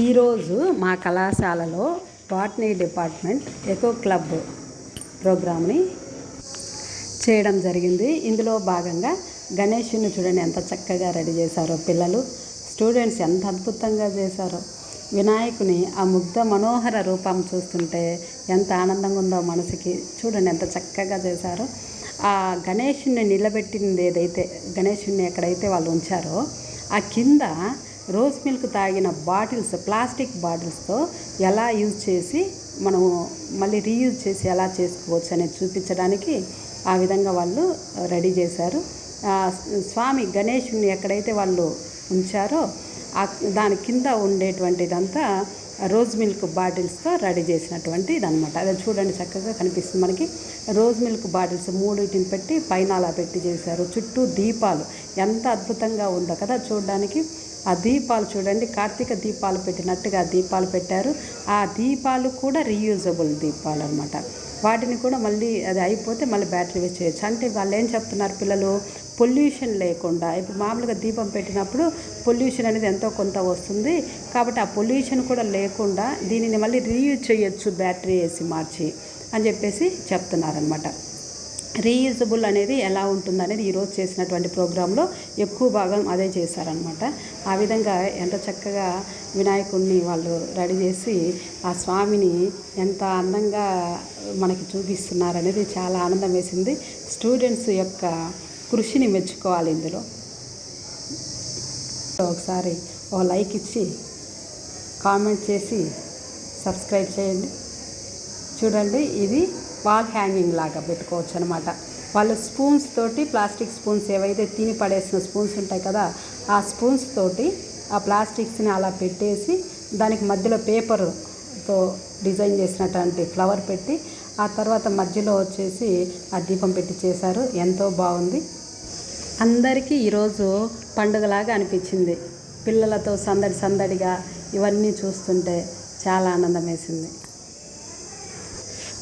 ఈరోజు మా కళాశాలలో బాటనీ డిపార్ట్మెంట్ ఎకో క్లబ్ ప్రోగ్రామ్ని చేయడం జరిగింది. ఇందులో భాగంగా గణేషుని చూడండి ఎంత చక్కగా రెడీ చేశారో పిల్లలు. స్టూడెంట్స్ ఎంత అద్భుతంగా చేశారో. వినాయకుని ఆ ముగ్ధ మనోహర రూపం చూస్తుంటే ఎంత ఆనందంగా ఉందో మనసుకి. చూడండి ఎంత చక్కగా చేశారో. ఆ గణేషుని నిలబెట్టింది ఏదైతే గణేషుని ఎక్కడైతే వాళ్ళు ఉంచారో ఆ కింద రోజ్ మిల్క్ తాగిన బాటిల్స్ ప్లాస్టిక్ బాటిల్స్తో ఎలా యూజ్ చేసి మనము మళ్ళీ రీయూజ్ చేసి ఎలా చేసుకోవచ్చు అనేది చూపించడానికి ఆ విధంగా వాళ్ళు రెడీ చేశారు. స్వామి గణేషుని ఎక్కడైతే వాళ్ళు ఉంచారో ఆ దాని కింద ఉండేటువంటిదంతా రోజ్ మిల్క్ బాటిల్స్తో రెడీ చేసినటువంటి ఇదనమాట అది చూడండి చక్కగా కనిపిస్తుంది మనకి. రోజ్ మిల్క్ బాటిల్స్ మూడింటిని పెట్టి పైన అలా పెట్టి చేశారు. చుట్టూ దీపాలు. ఎంత అద్భుతంగా ఉందో కదా చూడడానికి. ఆ దీపాలు చూడండి కార్తీక దీపాలు పెట్టినట్టుగా దీపాలు పెట్టారు. ఆ దీపాలు కూడా రీయూజబుల్ దీపాలు అనమాట వాటిని కూడా మళ్ళీ అది అయిపోతే మళ్ళీ బ్యాటరీ వేస్ట్ చేయొచ్చు. అంటే వాళ్ళు ఏం చెప్తున్నారు పిల్లలు? పొల్యూషన్ లేకుండా. ఇప్పుడు మామూలుగా దీపం పెట్టినప్పుడు పొల్యూషన్ అనేది ఎంతో కొంత వస్తుంది. కాబట్టి ఆ పొల్యూషన్ కూడా లేకుండా దీనిని మళ్ళీ రీయూజ్ చేయొచ్చు బ్యాటరీ వేసి మార్చి అని చెప్పేసి చెప్తున్నారనమాట రీయూజబుల్ అనేది ఎలా ఉంటుంది అనేది ఈరోజు చేసినటువంటి ప్రోగ్రాంలో ఎక్కువ భాగం అదే చేశారనమాట ఆ విధంగా ఎంత చక్కగా వినాయకుడిని వాళ్ళు రెడీ చేసి ఆ స్వామిని ఎంత అందంగా మనకి చూపిస్తున్నారు అనేది చాలా ఆనందం వేసింది. స్టూడెంట్స్ యొక్క కృషిని మెచ్చుకోవాలి ఇందులో. ఒకసారి ఓ లైక్ ఇచ్చి కామెంట్ చేసి సబ్స్క్రైబ్ చేయండి. చూడండి ఇది వాల్ హ్యాంగింగ్ లాగా పెట్టుకోవచ్చు అనమాట వాళ్ళు స్పూన్స్ తోటి ప్లాస్టిక్ స్పూన్స్ ఏవైతే తిని పడేసిన స్పూన్స్ ఉంటాయి కదా ఆ స్పూన్స్ తోటి ఆ ప్లాస్టిక్స్ని అలా పెట్టేసి దానికి మధ్యలో పేపర్తో డిజైన్ చేసినటువంటి ఫ్లవర్ పెట్టి ఆ తర్వాత మధ్యలో వచ్చేసి ఆ దీపం పెట్టి చేశారు. ఎంతో బాగుంది. అందరికీ ఈరోజు పండుగలాగా అనిపించింది. పిల్లలతో సందడి సందడిగా ఇవన్నీ చూస్తుంటే చాలా ఆనందం వేసింది